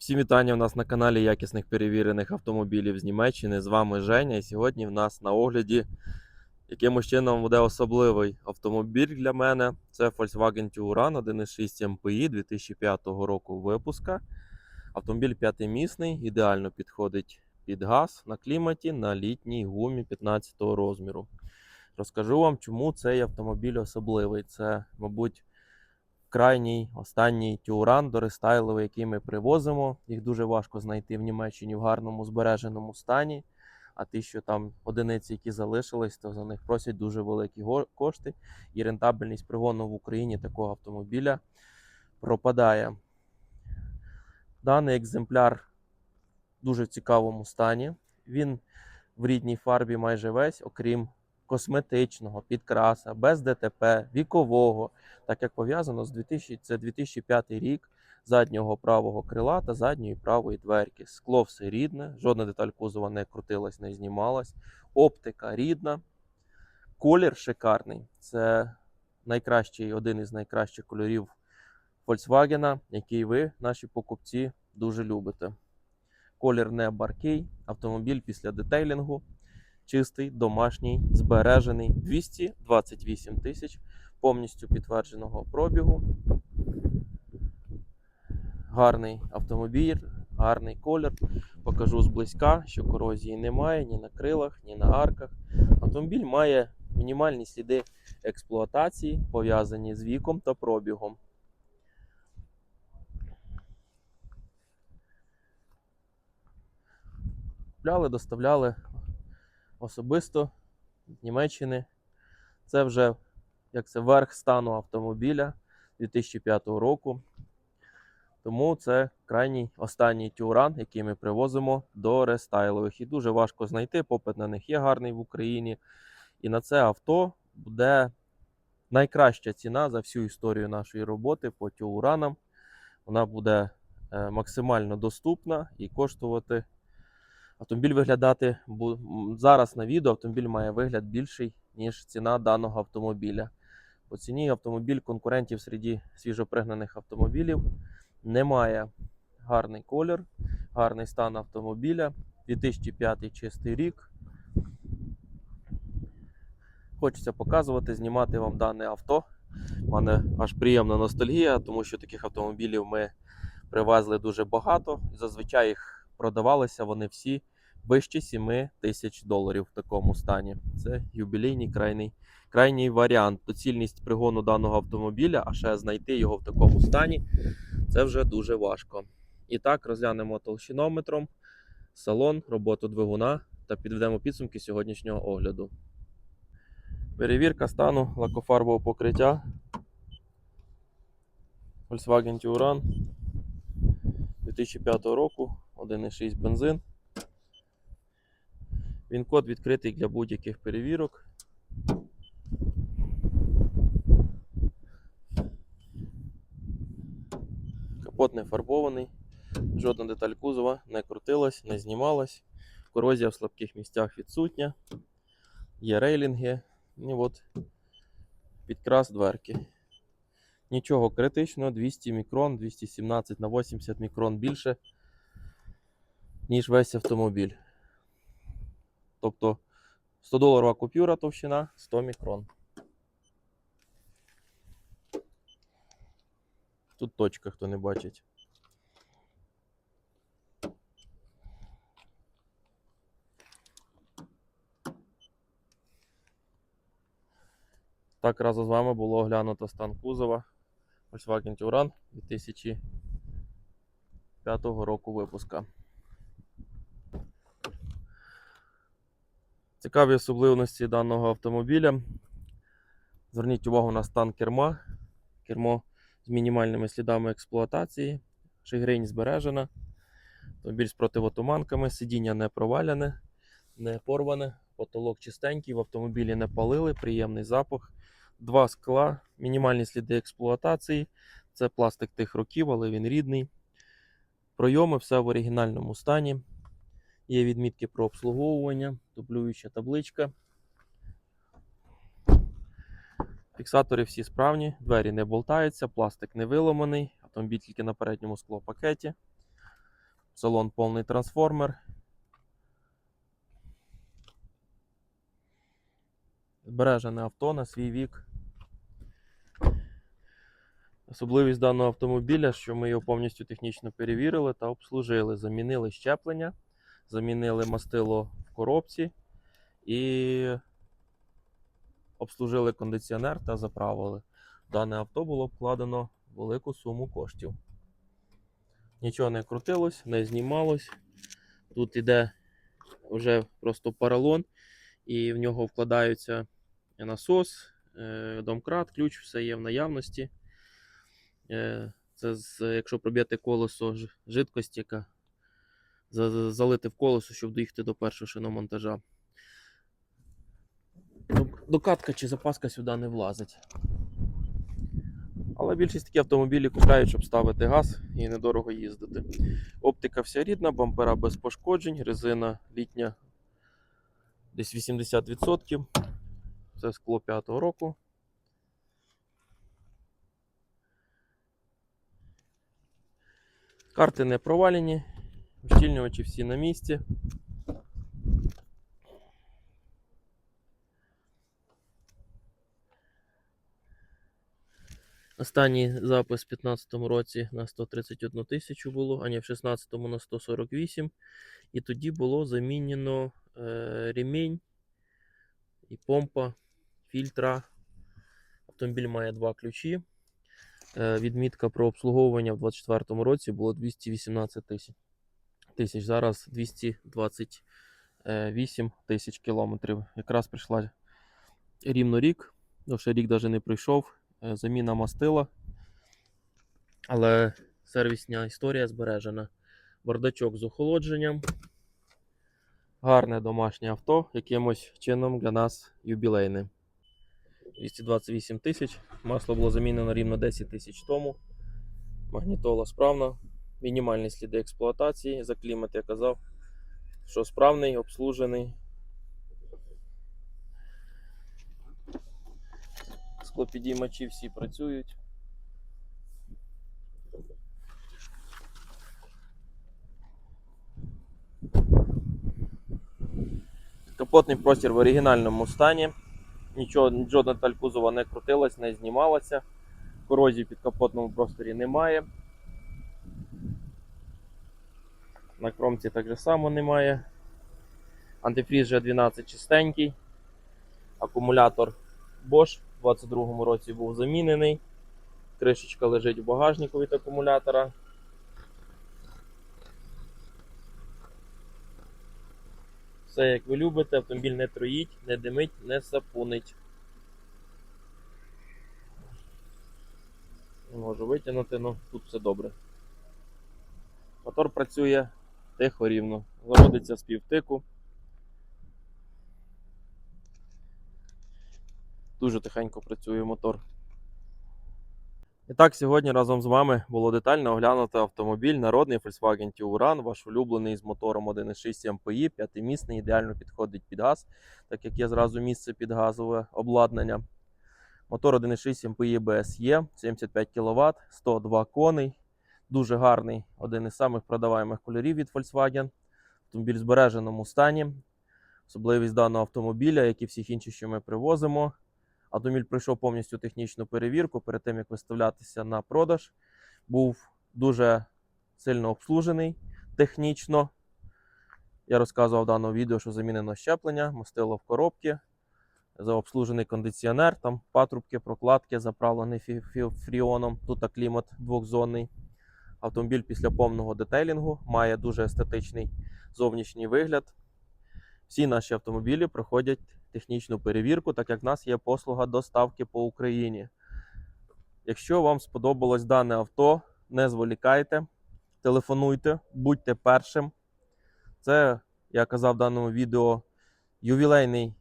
Всім вітання у нас на каналі якісних перевірених автомобілів з Німеччини. З вами Женя. І сьогодні в нас на огляді якимось чином буде особливий автомобіль для мене. Це Volkswagen Touran 1.6 MPI 2005 року випуска. Автомобіль п'ятимісний, ідеально підходить під газ на кліматі на літній гумі 15 розміру. Розкажу вам, чому цей автомобіль особливий. Це, мабуть, крайній останній тюран дорестайловий, який ми привозимо. Їх дуже важко знайти в Німеччині в гарному збереженому стані. А ті, що там одиниці, які залишились, то за них просять дуже великі кошти. І рентабельність пригону в Україні такого автомобіля пропадає. Даний екземпляр в дуже цікавому стані. Він в рідній фарбі майже весь, окрім косметичного, підкраса, без ДТП, вікового, так як пов'язано з 2000, це 2005 рік заднього правого крила та задньої правої дверки. Скло все рідне, жодна деталь кузова не крутилась, не знімалась. Оптика рідна, колір шикарний. Це найкращий, один із найкращих кольорів Volkswagen, який ви, наші покупці, дуже любите. Колір не баркий, автомобіль після детейлінгу. Чистий, домашній, збережений, 228 тисяч повністю підтвердженого пробігу. Гарний автомобіль, гарний колір. Покажу зблизька, що корозії немає ні на крилах, ні на арках. Автомобіль має мінімальні сліди експлуатації, пов'язані з віком та пробігом. Купляли, доставляли особисто з Німеччини. Це вже як це верх стану автомобіля 2005 року. Тому це крайній останній тюран, який ми привозимо до рестайлових. І дуже важко знайти. Попит на них є гарний в Україні. І на це авто буде найкраща ціна за всю історію нашої роботи по тюранам. Вона буде е, максимально доступна і коштувати. Автомобіль виглядати зараз на відео автомобіль має вигляд більший, ніж ціна даного автомобіля. По ціні автомобіль конкурентів серед свіжопригнаних автомобілів немає. Гарний колір, гарний стан автомобіля. 2005 чистий рік. Хочеться показувати, знімати вам дане авто. У мене аж приємна ностальгія, тому що таких автомобілів ми привезли дуже багато. Зазвичай їх продавалися вони всі вище 7 тисяч доларів в такому стані. Це юбілейний крайній, крайній варіант. Доцільність пригону даного автомобіля, а ще знайти його в такому стані це вже дуже важко. І так, розглянемо толщинометром, салон, роботу двигуна та підведемо підсумки сьогоднішнього огляду. Перевірка стану лакофарбового покриття. Volkswagen Touran 2005 року, 1,6 бензин. Він код відкритий для будь-яких перевірок. Капот не фарбований, жодна деталь кузова не крутилась, не знімалась. Корозія в слабких місцях відсутня. Є рейлінги. І от підкрас дверки. Нічого критичного, 200 мікрон, 217 на 80 мікрон більше, ніж весь автомобіль. Тобто 100 доларова купюра товщина 100 мікрон. Тут точка, хто не бачить. Так, разом з вами було оглянуто стан кузова Volkswagen Touran 2005 року випуска. Цікаві особливості даного автомобіля. Зверніть увагу на стан керма. Кермо з мінімальними слідами експлуатації. Шигрень збережена. Автомобіль з противотуманками, сидіння не проваляне, не порване, потолок чистенький, в автомобілі не палили, приємний запах. Два скла, мінімальні сліди експлуатації. Це пластик тих років, але він рідний. Пройоми все в оригінальному стані. Є відмітки про обслуговування, дублююча табличка. Фіксатори всі справні, двері не болтаються, пластик не виламаний, автомобіль тільки на передньому склопакеті. Салон повний трансформер. Збережене авто на свій вік. Особливість даного автомобіля, що ми його повністю технічно перевірили та обслужили. Замінили щеплення, замінили мастило в коробці і обслужили кондиціонер та заправили. Дане авто було вкладено велику суму коштів. Нічого не крутилось, не знімалось. Тут іде вже просто поролон, і в нього вкладаються насос, е, домкрат, ключ, все є в наявності. Е, Це якщо проб'єте колесо жидкості, яка залити в колесо, щоб доїхати до першого шиномонтажа. Ну, Докатка чи запаска сюди не влазить. Але більшість такі автомобілі купляють, щоб ставити газ і недорого їздити. Оптика вся рідна, бампера без пошкоджень, резина літня десь 80%. Це скло 5-го року. Карти не провалені, ущільнювачі всі на місці. Останній запис в 2015 році на 131 тисячу було, а не в 2016 на 148. І тоді було замінено е, ремінь і помпа фільтра. Автомобіль має два ключі. Е, відмітка про обслуговування в 2024 році було 218 тисяч. Тисяч. Зараз 228 тисяч кілометрів. Якраз прийшла рівно рік, ну, ще рік навіть не прийшов. Е, заміна мастила. Але сервісна історія збережена. Бардачок з охолодженням. Гарне домашнє авто, якимось чином для нас юбілейне. 228 тисяч. Масло було замінено рівно 10 тисяч тому. Магнітола справна. Мінімальні сліди експлуатації. За клімат я казав, що справний, обслужений. Склопідіймачі всі працюють. Капотний простір в оригінальному стані. Нічого, жодна деталь кузова не крутилась, не знімалася. Корозії під капотному просторі немає. На кромці так же само немає. Антифріз G12 чистенький. Акумулятор Bosch у 2022 році був замінений. Кришечка лежить в багажнику від акумулятора. Все як ви любите, автомобіль не троїть, не димить, не сапунить. Можу витягнути, але тут все добре. Мотор працює тихо рівно. Заводиться з півтику. Дуже тихенько працює мотор. І так, сьогодні разом з вами було детально оглянути автомобіль народний Volkswagen Tiguan, ваш улюблений з мотором 1.6 MPI, п'ятимісний, ідеально підходить під газ, так як є зразу місце під газове обладнання. Мотор 1.6 MPI BSE, 75 кВт, 102 коней. Дуже гарний, один із самих продаваємих кольорів від Volkswagen. Автомобіль в збереженому стані. Особливість даного автомобіля, як і всіх інших, що ми привозимо. Автомобіль пройшов повністю технічну перевірку перед тим, як виставлятися на продаж. Був дуже сильно обслужений технічно. Я розказував в даному відео, що замінено щеплення, мастило в коробці, заобслужений кондиціонер, там патрубки, прокладки, заправлений фріоном. Тут клімат двохзонний. Автомобіль після повного детейлінгу має дуже естетичний зовнішній вигляд. Всі наші автомобілі проходять технічну перевірку, так як в нас є послуга доставки по Україні. Якщо вам сподобалось дане авто, не зволікайте, телефонуйте, будьте першим. Це, я казав в даному відео, ювілейний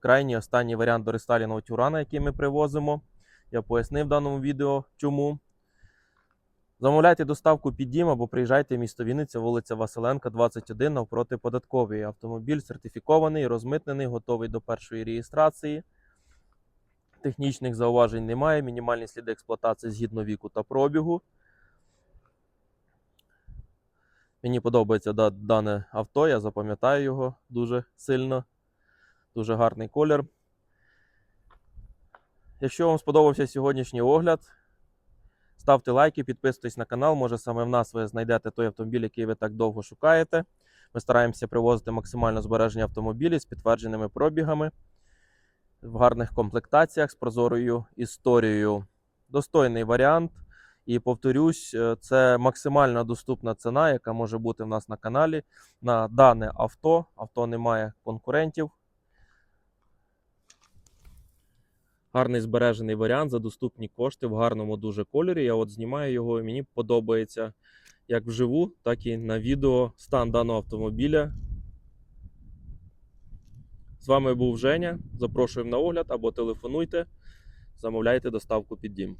крайній останній варіант до рестайліного тюрана, який ми привозимо. Я пояснив в даному відео, чому. Замовляйте доставку під дім або приїжджайте в місто Вінниця, вулиця Василенка, 21 навпроти податкової. Автомобіль сертифікований, розмитнений, готовий до першої реєстрації. Технічних зауважень немає. Мінімальні сліди експлуатації згідно віку та пробігу. Мені подобається дане авто, я запам'ятаю його дуже сильно. Дуже гарний колір. Якщо вам сподобався сьогоднішній огляд, ставте лайки, підписуйтесь на канал. Може саме в нас ви знайдете той автомобіль, який ви так довго шукаєте. Ми стараємося привозити максимально збережені автомобілі з підтвердженими пробігами, в гарних комплектаціях з прозорою історією. Достойний варіант. І повторюсь, е, це максимально доступна ціна, яка може бути в нас на каналі на дане авто. Авто не має конкурентів. Гарний збережений варіант за доступні кошти в гарному дуже кольорі. Я от знімаю його і мені подобається як вживу, так і на відео стан даного автомобіля. З вами був Женя. Запрошуємо на огляд або телефонуйте, замовляйте доставку під дім.